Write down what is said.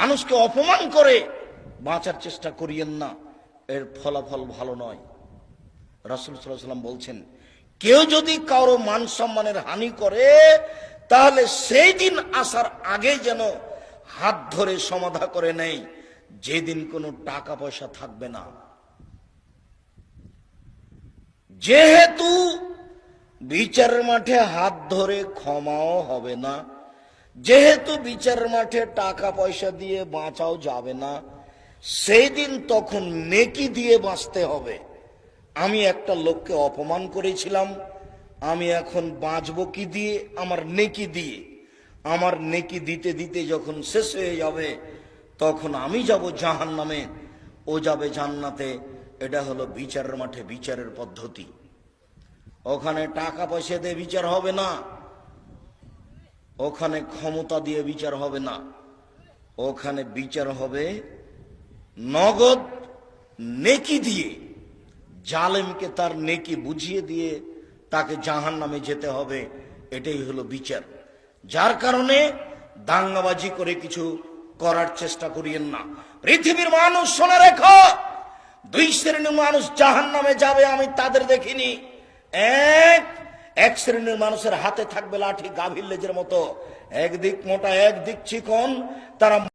মানুষকে অপমান করে বাঁচার চেষ্টা করিয়েন না। এর ফলাফল ভালো নয়। রাসুল সাল্লাম বলছেন, কেউ যদি কারও মান সম্মানের হানি করে, তাহলে সেই দিন আসার আগে যেন হাত ধরে সমাধা করে নেই যেদিন কোনো টাকা পয়সা থাকবে না। যেহেতু বিচারের মাঠে হাত ধরে ক্ষমাও হবে না যেহেতু বিচারের মাঠে টাকা পয়সা দিয়ে বাঁচাও যাবে না, সেই দিন তখন নেকি দিয়ে বাঁচতে হবে। আমি একটা লোককে অপমান করেছিলাম, আমি এখন বাঁচবো কি দিয়ে? আমার নেকি দিয়ে। আমার নেকি দিতে দিতে যখন শেষ হয়ে যাবে, তখন আমি যাব জাহান নামে ও যাবে জান্নাতে। এটা হলো বিচারের মাঠে বিচারের পদ্ধতি। ওখানে টাকা পয়সা দিয়ে বিচার হবে না। ওখানে ক্ষমতা দিয়ে বিচার হবে না। ওখানে বিচার হবে নগদ নেকি দিয়ে। জালেমকে তার নেকি বুঝিয়ে দিয়ে তাকে জাহান নামে যেতে হবে, এটাই হলো বিচার। যার কারণে দাঙ্গাবাজি করে কিছু করার চেষ্টা করিয়েন না। পৃথিবীর মানুষ শোনা রেখো, দুই শ্রেণির মানুষ জাহান নামে যাবে, আমি তাদের দেখিনি। এক এক শ্রেণির মানুষের হাতে থাকবে লাঠি গাভীর লেজের মতো। একদিক মোটা একদিক চিকন তারা